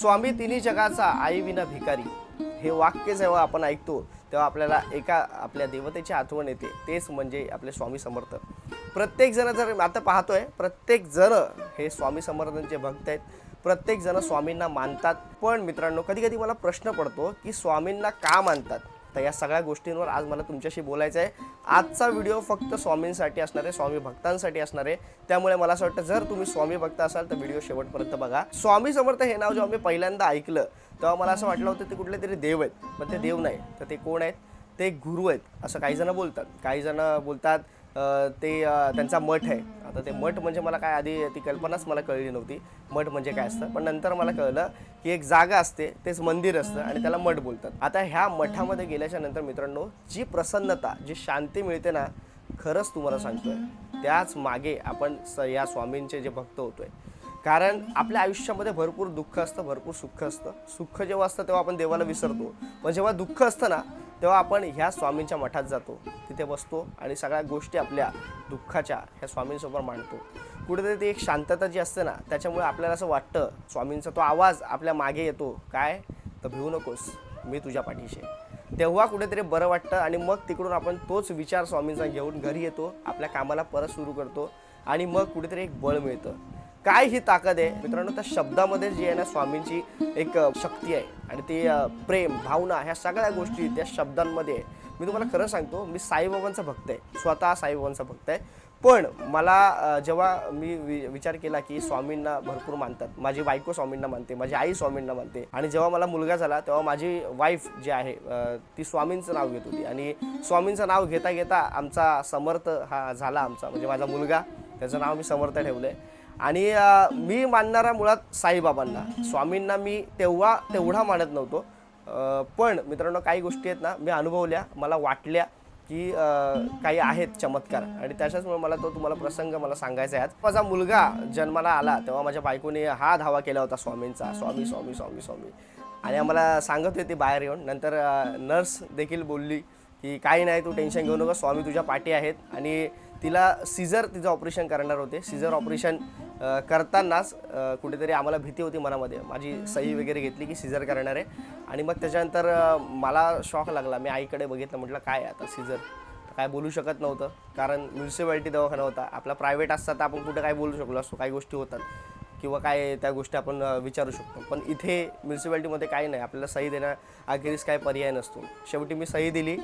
स्वामी तिन्ही जगाचा आई विना भिकारी. हे वाक्य जेव्हा आपण ऐकतो तेव्हा आपल्याला एका आपल्या देवतेची आठवण येते. तेच म्हणजे आपले स्वामी समर्थ. प्रत्येक जण जर आता पाहतोय प्रत्येक जण हे स्वामी समर्थांचे भक्त आहेत. प्रत्येक जण स्वामींना मानतात. पण मित्रांनो कधी कधी मला प्रश्न पडतो की स्वामींना का मानतात? तर या सगळ्या गोष्टींवर आज मला तुमच्याशी बोलायचं आहे. आजचा व्हिडिओ फक्त स्वामींसाठी असणार आहे स्वामी भक्तांसाठी असणार आहे. त्यामुळे मला असं वाटतं जर तुम्ही स्वामी भक्त असाल तर व्हिडिओ शेवटपर्यंत बघा. स्वामी समर्थ हे नाव जेव्हा मी पहिल्यांदा ऐकलं तेव्हा मला असं वाटलं होतं ते कुठले तरी देव आहेत. पण ते देव नाही. तर ते कोण आहेत? ते गुरु आहेत असं काही जण बोलतात. काही जण बोलतात ते त्यांचा मठ आहे. आता ते मठ म्हणजे मला काय आधी ती कल्पनाच मला कळली नव्हती. मठ म्हणजे काय असतं? पण नंतर मला कळलं की एक जागा असते तेच मंदिर असतं आणि त्याला मठ बोलतात. आता ह्या मठामध्ये गेल्याच्यानंतर मित्रांनो जी प्रसन्नता जी शांती मिळते ना खरंच तुम्हाला सांगतोय. त्याच मागे आपण स या स्वामींचे जे भक्त होतोय. कारण आपल्या आयुष्यामध्ये भरपूर दुःख असतं भरपूर सुख असतं. सुख जेव्हा असतं तेव्हा आपण देवाला विसरतो. पण जेव्हा दुःख असतं ना तेव्हा आपण ह्या स्वामींच्या मठात जातो तिथे बसतो आणि सगळ्या गोष्टी आपल्या दुःखाच्या ह्या स्वामींसमोर मांडतो. कुठेतरी ती एक शांतता जी असते ना त्याच्यामुळे आपल्याला असं वाटतं स्वामींचा तो आवाज आपल्या मागे येतो काय? तर भिवू नकोस मी तुझ्या पाठीशी तेव्हा कुठेतरी बरं वाटतं आणि मग तिकडून आपण तोच विचार स्वामींचा घेऊन घरी येतो आपल्या कामाला परत सुरू करतो आणि मग कुठेतरी एक बळ मिळतं. काय ही ताकद आहे? मित्रांनो त्या शब्दामध्ये जी आहे ना स्वामींची एक शक्ती आहे. आणि ती प्रेम भावना ह्या सगळ्या गोष्टी त्या शब्दांमध्ये आहे. मी तुम्हाला खरं सांगतो मी साईबाबांचा भक्त आहे. स्वतः साईबाबांचा भक्त आहे. पण मला जेव्हा मी वि विचार केला की स्वामींना भरपूर मानतात माझी बायको स्वामींना मानते माझी आई स्वामींना मानते. आणि जेव्हा मला मुलगा झाला तेव्हा माझी वाईफ जी आहे ती स्वामींचं नाव घेत होती. आणि स्वामींचं नाव घेता घेता आमचा समर्थ हा झाला आमचा म्हणजे माझा मुलगा. त्याचं नाव मी समर्थ ठेवलं आहे आणि मी मानणारा मुळात साईबाबांना. स्वामींना मी तेव्हा तेवढा मानत नव्हतो. पण मित्रांनो काही गोष्टी आहेत ना मी अनुभवल्या मला वाटल्या की काही आहेत चमत्कार. आणि त्याच्याचमुळे मला तो तुम्हाला प्रसंग मला सांगायचा आहे आज. माझा मुलगा जन्माला आला तेव्हा माझ्या बायकोने हा धावा केला होता स्वामींचा. स्वामी स्वामी स्वामी स्वामी. आणि आम्हाला सांगत होती बाहेर येऊन. नंतर नर्स देखील बोलली. की काही नाही तू टेन्शन घेऊ नको स्वामी तुझ्या पाठी आहेत. आणि तिला सिझर तिचं ऑपरेशन करणार होते. सिझर ऑपरेशन करतानाच कुठेतरी आम्हाला भीती होती मनामध्ये. माझी सही वगैरे घेतली की सिझर करणार आहे. आणि मग त्याच्यानंतर मला शॉक लागला. मी आईकडे बघितलं म्हटलं काय आता सिझर? काय बोलू शकत नव्हतं. कारण म्युन्सिपॅलिटी दवाखाना होता. आपला प्रायव्हेट असता तर आपण कुठं काय बोलू शकलो असतो. काही गोष्टी होतात. किंवा काय त्या गोष्टी आपण विचारू शकतो. पण इथे म्युन्सिपॅलिटीमध्ये काही नाही. आपल्याला सही देण्या अखेरीस काय पर्याय नसतो. शेवटी मी सही दिली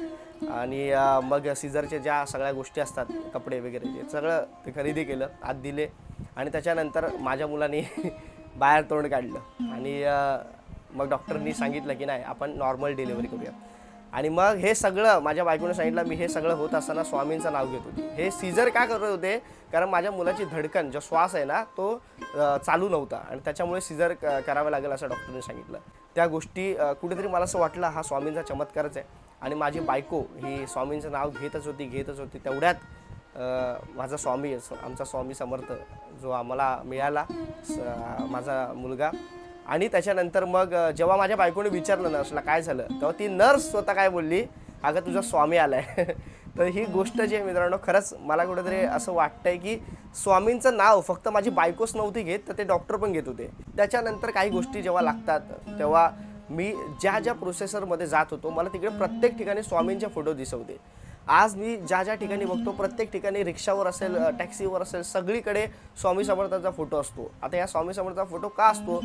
आणि मग सीझरच्या ज्या सगळ्या गोष्टी असतात कपडे वगैरे जे सगळं ते खरेदी केलं आत दिले आणि त्याच्यानंतर माझ्या मुलाने बाहेर तोंड काढलं. आणि मग डॉक्टरनी सांगितलं की नाही आपण नॉर्मल डिलिव्हरी करूया आणि मग हे सगळं माझ्या बायकोने सांगितलं मी हे सगळं होत असताना स्वामींचं नाव घेत होती. हे सीझर का करत होते? कारण माझ्या मुलाची धडकन जो श्वास आहे ना तो चालू नव्हता. आणि त्याच्यामुळे सीझर करावं लागेल असं डॉक्टरने सांगितलं. त्या गोष्टी कुठेतरी मला असं वाटलं हा स्वामींचा चमत्कारच आहे. आणि माझी बायको ही स्वामींचं नाव घेतच होती घेतच होती. तेवढ्यात माझा स्वामी आमचा स्वामी समर्थ जो आम्हाला मिळाला माझा मुलगा आणि त्याच्यानंतर मग जेव्हा माझ्या बायकोने विचारलं नर्सला काय झालं तेव्हा ती नर्स स्वतः काय बोलली अगं तुझा स्वामी आलाय. तर ही गोष्ट जी आहे मित्रांनो खरंच मला कुठेतरी असं वाटतंय की स्वामींचं नाव फक्त माझी बायकोच नव्हती घेत तर ते डॉक्टर पण घेत होते. त्याच्यानंतर काही गोष्टी जेव्हा लागतात तेव्हा मी ज्या ज्या प्रोसेसरमध्ये जात होतो मला तिकडे प्रत्येक ठिकाणी स्वामींचे फोटो दिसवते. आज मी ज्या ज्या ठिकाणी बघतो प्रत्येक ठिकाणी रिक्षावर असेल टॅक्सीवर असेल सगळीकडे स्वामी समर्थांचा फोटो असतो. आता या स्वामी समर्थांचा फोटो का असतो?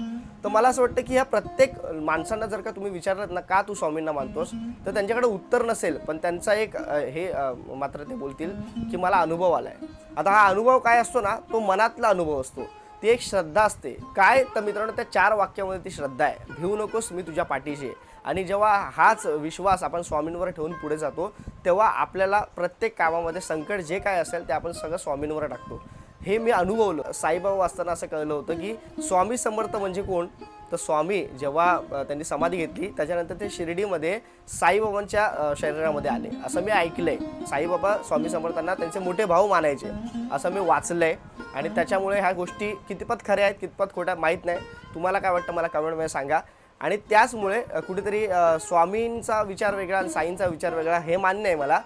तर मला असं वाटतं की ह्या प्रत्येक माणसांना जर का तुम्ही विचारलं ना का तू स्वामींना मानतोस? तर त्यांच्याकडे उत्तर नसेल पण त्यांचा एक हे मात्र ते बोलतील की मला अनुभव आलाय. आता हा अनुभव काय असतो ना तो मनातला अनुभव असतो. ती एक श्रद्धा असते. काय? तर मित्रांनो त्या चार वाक्यामध्ये ती श्रद्धा आहे. भिवू नकोस मी तुझ्या पाठीशी आहे. आणि जेव्हा हाच विश्वास आपण स्वामींवर ठेवून पुढे जातो तेव्हा आपल्याला प्रत्येक कामामध्ये संकट जे काय असेल ते आपण सगळं स्वामींवर टाकतो. हे मी अनुभवलं. साईबाबा वाचताना असं कळलं होतं की स्वामी समर्थ म्हणजे कोण? तर स्वामी जेव्हा त्यांनी समाधी घेतली त्याच्यानंतर ते शिर्डीमध्ये साईबाबांच्या शरीरामध्ये आले. असं मी ऐकलंय. साईबाबा स्वामी समर्थांना त्यांचे मोठे भाऊ मानायचे. असं मी वाचलंय. आणि त्याच्यामुळे ह्या गोष्टी कितपत खऱ्या आहेत कितपत खोट्या माहीत नाही. तुम्हाला काय वाटतं मला कमेंटमध्ये सांगा. आणि त्याचमुळे कुठेतरी स्वामींचा विचार वेगळा आणि साईंचा विचार वेगळा हे मान्य आहे मला.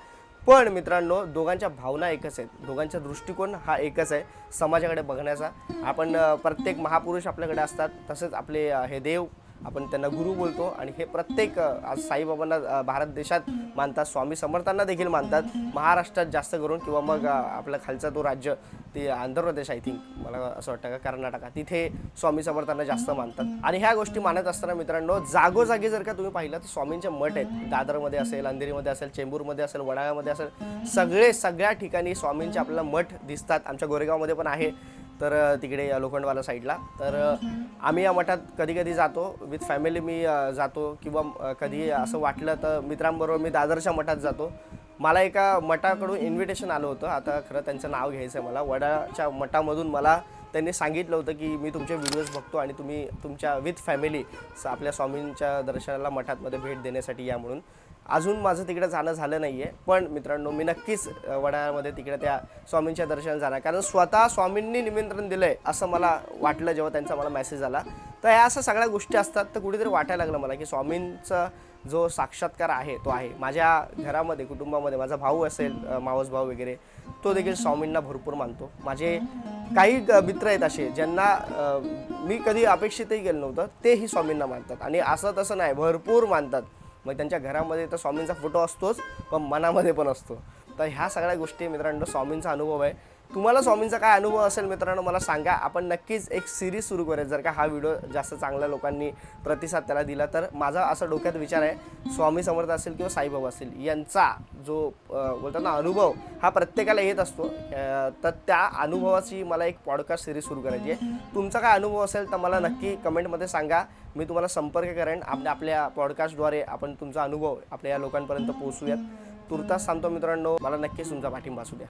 पण मित्रांनो दोघांच्या भावना एकच आहेत. दोघांचा दृष्टिकोन हा एकच आहे समाजाकडे बघण्याचा. आपण प्रत्येक महापुरुष आपल्याकडे असतात तसेच आपले हे देव आपण त्यांना गुरु बोलतो आणि हे प्रत्येक आज साईबाबांना भारत देशात मानतात स्वामी समर्थांना देखील मानतात. महाराष्ट्रात जास्त करून किंवा मग आपला खालचा तो राज्य ते आंध्र प्रदेश आय थिंक मला असं वाटतं का कर्नाटका तिथे स्वामी समर्थांना जास्त मानतात. आणि ह्या गोष्टी मानत असताना मित्रांनो जागोजागी जर का तुम्ही पाहिलं तर स्वामींचे मठ आहेत. दादरमध्ये असेल अंधेरीमध्ये असेल चेंबूरमध्ये असेल वडाळ्यामध्ये असेल सगळे सगळ्या ठिकाणी स्वामींचे आपल्याला मठ दिसतात. आमच्या गोरेगावमध्ये पण आहे. तर तिकडे लोखंडवाला साईडला. तर आम्ही या मठात कधी कधी जातो. विथ फॅमिली मी जातो किंवा कधी असं वाटलं तर मित्रांबरोबर मी दादरच्या मठात जातो. मला एका मठाकडून इन्व्हिटेशन आलं होतं. आता खरं त्यांचं नाव घ्यायचं आहे मला. वडाच्या मठामधून मला त्यांनी सांगितलं होतं की मी तुमचे व्हिडिओज बघतो आणि तुम्ही तुमच्या विथ फॅमिली आपल्या स्वामींच्या दर्शनाला मठातमध्ये भेट देण्यासाठी या म्हणून. अजून माझं तिकडे जाणं झालं नाही आहे पण मित्रांनो मी नक्कीच वडाळ्यामध्ये तिकडे त्या स्वामींच्या दर्शन जाणार. कारण स्वतः स्वामींनी निमंत्रण दिलं आहे असं मला वाटलं जेव्हा त्यांचा मला मेसेज आला. तर ह्या असं सगळ्या गोष्टी असतात तर कुठेतरी वाटायला लागलं मला की स्वामींचा जो साक्षात्कार आहे तो आहे. माझ्या घरामध्ये कुटुंबामध्ये माझा भाऊ असेल मावस भाऊ वगैरे तो देखील स्वामींना भरपूर मानतो. माझे काही मित्र आहेत असे ज्यांना मी कधी अपेक्षितही केलं नव्हतं तेही स्वामींना मानतात. आणि असं तसं नाही भरपूर मानतात. मग त्यांच्या घरामध्ये तर स्वामींचा फोटो असतोच पण मनामध्ये पण असतो. तर ह्या सगळ्या गोष्टी मित्रांनो स्वामींचा अनुभव आहे. तुम्हाला स्वामींचा काय अनुभव असेल मित्रांनो मला सांगा. आपण नक्कीच एक सिरीज सुरू करूया जर का हा व्हिडिओ जास्त चांगल्या लोकांनी प्रतिसाद त्याला दिला तर माझा असा डोक्यात विचार आहे स्वामी समर्थ असेल किंवा साईबाबा असेल यांचा जो बोलतात ना अनुभव हा प्रत्येकाला येत असतो. तर त्या अनुभवाची मला एक पॉडकास्ट सिरीज सुरू करायची आहे. तुमचा काय अनुभव असेल तर मला नक्की कमेंटमध्ये सांगा. मी तुम्हाला संपर्क करेन. आपल्या आपल्या पॉडकास्टद्वारे आपण तुमचा अनुभव आपल्या या लोकांपर्यंत पोहोचूयात. तुर्तास सांगतो मित्रांनो मला नक्कीच तुमचा पाठिंबा असू द्या.